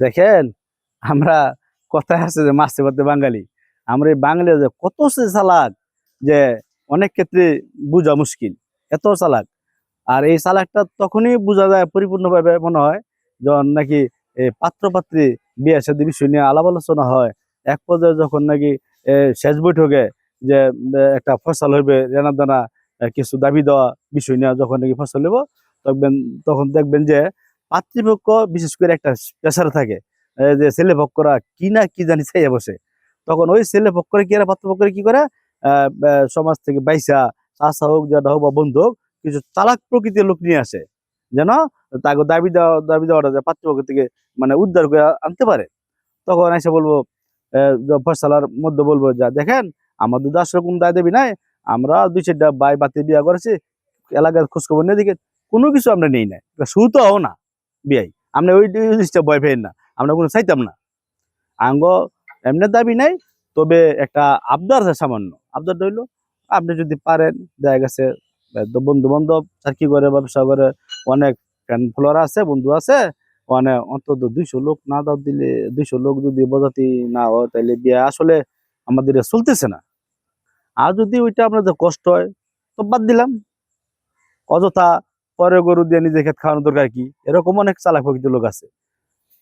দেখেন, আমরা কথায় আছে যে মাছে ভাতে বাঙালি। আমরা এই বাঙালি যে কত সে চালাক যে অনেক ক্ষেত্রে বোঝা মুশকিল, এত চালাক। আর এই চালাকটা তখনই বোঝা যায় পরিপূর্ণভাবে মনে হয় যখন নাকি এই পাত্র পাত্রী বিয়ে সাথে বিষয় নিয়ে আলাপ আলোচনা হয়। এক পর্যায়ে যখন নাকি শেষ বৈঠকে যে একটা ফসল হইবে, রেনা দানা কিছু দাবি দেওয়া বিষয় নিয়ে যখন নাকি ফসল হইব তখন দেখবেন যে পাতৃপক্ষ বিশেষ করে একটা প্রেশার থাকে যে ছেলে পক্ষরা কি না কি জানি চাইয়া বসে। তখন ওই ছেলে পক্ষরে কি আর পাত্রপক্ষরে কি করে? সমাজ থেকে বাইসা চাষা হোক যেটা হোক বা বন্ধু হোক, কিছু চালাক প্রকৃতির লোক নিয়ে আসে। যেন তাকে দাবি দেওয়া, দাবি দেওয়াটা যে পাত্রপক্ষ থেকে মানে উদ্ধার করে আনতে পারে। তখন এসে বলব ফয়সালার মধ্যে বলব, যা দেখেন আমাদের দশ রকম দায় দেবী নাই, আমরা দুই চারটা বাই বাতি বিয়া করেছি, এলাকার খোঁজখবর নিয়ে দিকে কোনো কিছু আমরা নেই না হও না। বিয়াই আমরা ওই জিনিসটা ভয় পেয়ে না। আমরা কোনো চাইতাম না। আঙ্গ এমনি দাবি নাই, তবে একটা আবদার আছে সামান্য। আবদার হইল, আপনি যদি পারেন, দেখা গেছে বন্ধু বান্ধব চাকরি করে ব্যবসা করে, অনেক ফ্যান ফলোয়ার আছে, বন্ধু আছে মানে অন্তত দুইশো লোক না দাও দিলে, দুইশো লোক যদি বজাতি না হয়, তাহলে বিয়ে আসলে আমাদের চলতেছে না। আর যদি ওইটা আপনাদের কষ্ট হয়, তো বাদ দিলাম। অযথা পরে গরু দিয়ে নিজে খেত খাওয়ানো দরকার কি? এরকম অনেক চালাক প্রকৃতির লোক আছে।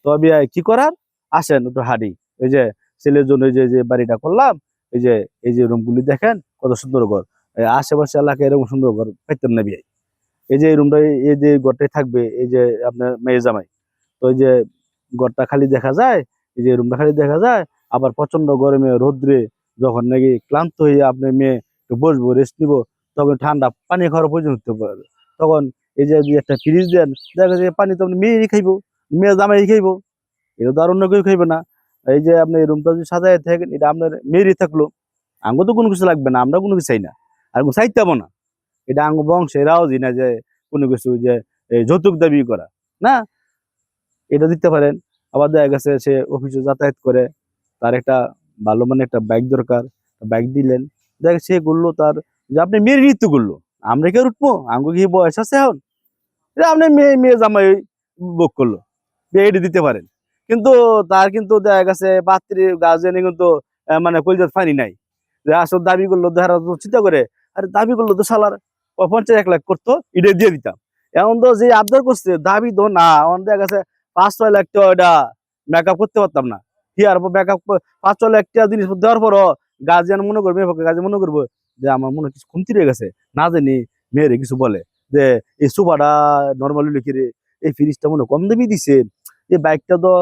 তবে কি করার? আসেন একটু হাঁটি। এই যে ছেলের জন্য যে যে বাড়িটা করলাম, এই যে এই যে রুমগুলি দেখেন, কত সুন্দর ঘর। আশেপাশে এলাকায় এরকম সুন্দর ঘর পাইতেন না বিয়াই এই যে এই রুমটা এই যে ঘরটাই থাকবে, এই যে আপনার মেয়ে জামাই। তো এই যে ঘরটা খালি দেখা যায়, এই যে রুমটা খালি দেখা যায়, আবার প্রচণ্ড গরমে, রোদ্রে যখন নাকি ক্লান্ত হয়ে আপনি মেয়ে একটু বসবো রেস্ট নিবো, তখন ঠান্ডা পানি খাওয়ার প্রয়োজন হতে পারে। তখন এই যে একটা ফ্রিজ দেন, দেখা যায় পানি তো আপনি মেয়েরই খাইবো, মেয়ে জামাই খাইবো এটা তো আর অন্য কেউ খাইবে না। এই যে আপনি রুমটা যদি সাজাই থাকেন, এটা আপনার মেয়েরই থাকল আঙ্গো তো কোনো কিছু লাগবে না, আমরা কোনো কিছু চাই না, আর কোনো চাইতামও না। এটা আঙ্গ বংশ এরাও জি না যে কোনো কিছু যে যৌতুক দাবি করা, না। এটা দিতে পারেন, আবার দেখা গেছে সে অফিসে যাতায়াত করে, তার একটা ভালো মানে একটা বাইক দরকার বাইক দিলেন, দেখ সে করল তার, যে আপনি মেয়ের নৃত্য করল। আমরা কি আর উঠবো? আঙ্গো কি বয়স আছে এখন? আপনি মেয়ে মেয়ে জামাই বুক করল। এটা দিতে পারেন। কিন্তু তার কিন্তু দেখা গেছে পাত্রী গার্জেনে কিন্তু মানে কলজাত ফানি নাই। যে আসল দাবি করল দেখা চিন্তা করে, আরে দাবি করল তো সালার পঞ্চাশ এক লাখ করতো, এটা দিয়ে দিতাম। এখন তো যে আবদার করছে, দাবি তো না। এখন দেখা গেছে পাঁচ, ছয় লাখ টাকা এটা মেকআপ করতে পারতাম না। কি আর মেকআপ পাঁচ, ছয় লাখ টাকা জিনিস দেওয়ার পরও গার্জিয়ান মনে করবে গার্জিয়ান মনে করব যে আমার মনে কিছু কমতি রয়ে গেছে না জানি মেয়েরে কিছু বলে। যে এই সোফাটা নর্মালি লিখে রে? এই ফ্রিজটা মনে কম দামি দিছে। এই বাইকটা তো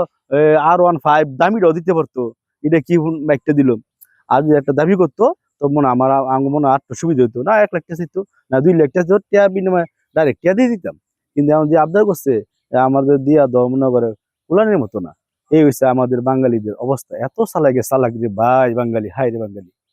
আর ওয়ান ফাইভ দামিটাও দিতে পারতো। এটা কি বাইকটা দিল? আর যদি একটা দাবি করতো তো মনে আমার আমার মনে হয় আটটা সুবিধা হতো না এক লাখ টাকা চাইতো না দুই লাখ টাকা চাইতো, টাকা বিনিময়ে ডাইরেক্ট টাকা দিয়ে দিতাম। কিন্তু এখন যে আবদার করছে আমাদের দিয়া দেওয়া মনে করে উলানের মতো না। এই হচ্ছে আমাদের বাঙালিদের অবস্থা। এত সালাকে সালাক যে ভাই বাঙালি হাই রে বাঙালি।